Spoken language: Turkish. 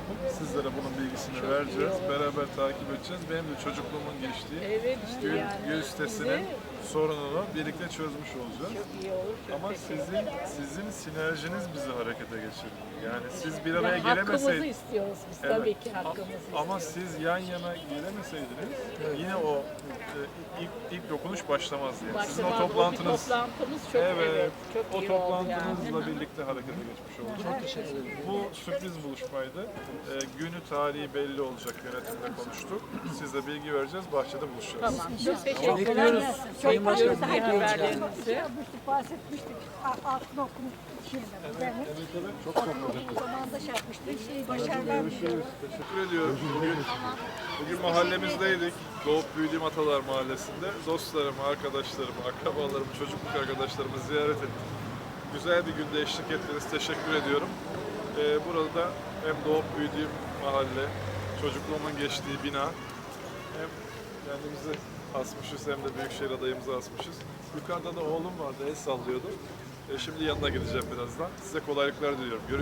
müjdesini vereceğiz. Beraber takip edeceğiz. Benim de çocukluğumun geçtiği Evet işte gün, yani. gün sitesinin sorununu birlikte çözmüş olacağız. Çok iyi olur. Çok Ama sizin sizin sinerjiniz bizi harekete geçirdi. Yani siz bir araya Yani hakkımızı gelemeseydiniz istiyoruz biz Evet. tabii ki hakkımızı ama istiyoruz. siz yan yana gelemeseydiniz yine o ilk, ilk dokunuş başlamazdı. Yani. Sizin o Başlamaz, toplantınız bir toplantımız çok evet, Evet, çok o iyi oldu toplantınızla yani. birlikte harekete geçmiş olduk. Çok teşekkür ederim. Bu sürpriz buluşmaydı. Ee, günü, tarihi belli olacak yönetimle konuştuk. Sizle bilgi vereceğiz, bahçede buluşacağız. Tamam. Çok teşekkürler. Bekliyoruz. Sayın Başkanım, Çok. Yapmıştık, bahsetmiştik. A- Altın okul şeyinde. Evet, Evet, evet, çok topladık. O zaman da şey yapmıştık. Şey, başarılar diliyorum. Teşekkür ediyorum. Bugün, bugün mahallemizdeydik. Doğup büyüdüğüm Atalar Mahallesi'nde. Dostlarımı, arkadaşlarımı, akrabalarımı, çocukluk arkadaşlarımı ziyaret ettim. Güzel bir günde eşlik ettiniz. Teşekkür ediyorum. Ee, burada hem doğup büyüdüğüm mahalle, çocukluğumun geçtiği bina, hem kendimizi asmışız hem de Büyükşehir adayımızı asmışız. Yukarıda da oğlum vardı, el sallıyordu. Ee, şimdi yanına gideceğim birazdan. Size kolaylıklar diliyorum. Görüşürüz.